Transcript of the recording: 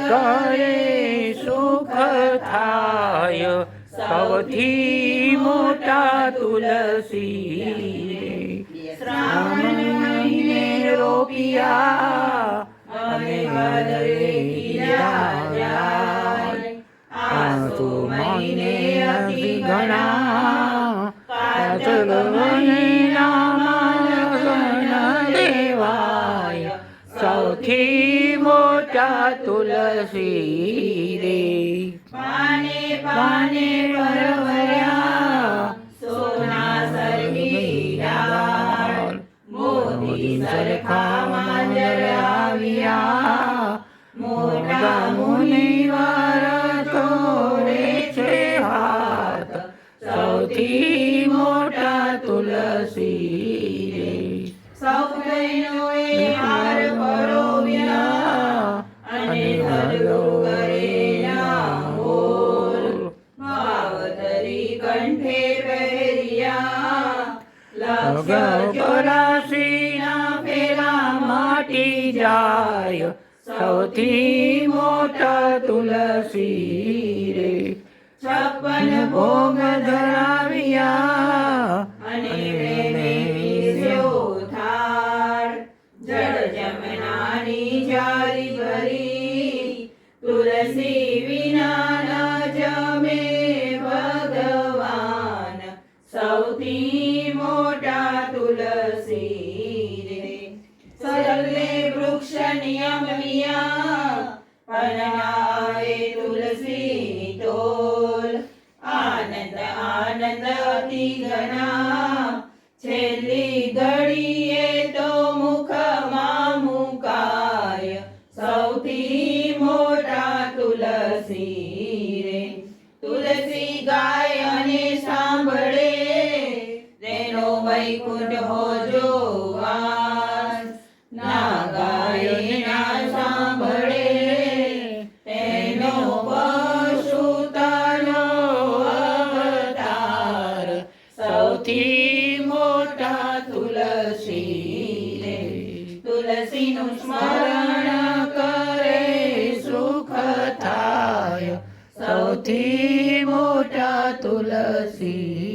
કરે સુખ થાય સૌથી મોટા તુલસી શ્રાવણ રોપિયા અને આસો મહિને ઘણા मोठी मोठा तुलसी रे पाणी पाणी परवऱ्या सोना सर्वी सरखा मांजराविया मोठा मुनिवार तोरेचे हात. चौथी मोठा तुलसी रे सौदैन ચોરાસીના પેલા માટી જાય સૌથી મોટા તુલસી રે. છપ્પન ભોગ ધરાવ્યા અને વેને જળ જમનાની જારી નિયમ મિયા તુલસી તોલ ઘડીએ તો મુખમાં મુકાય સૌથી મોટા તુલસી રે તુલસી ગાય અને સાંભળે તેનો વૈકુંઠ હોજો સૌથી મોટા તુલસી રે તુલસીનું સ્મરણ કરે સુખ થાય સૌથી મોટા તુલસી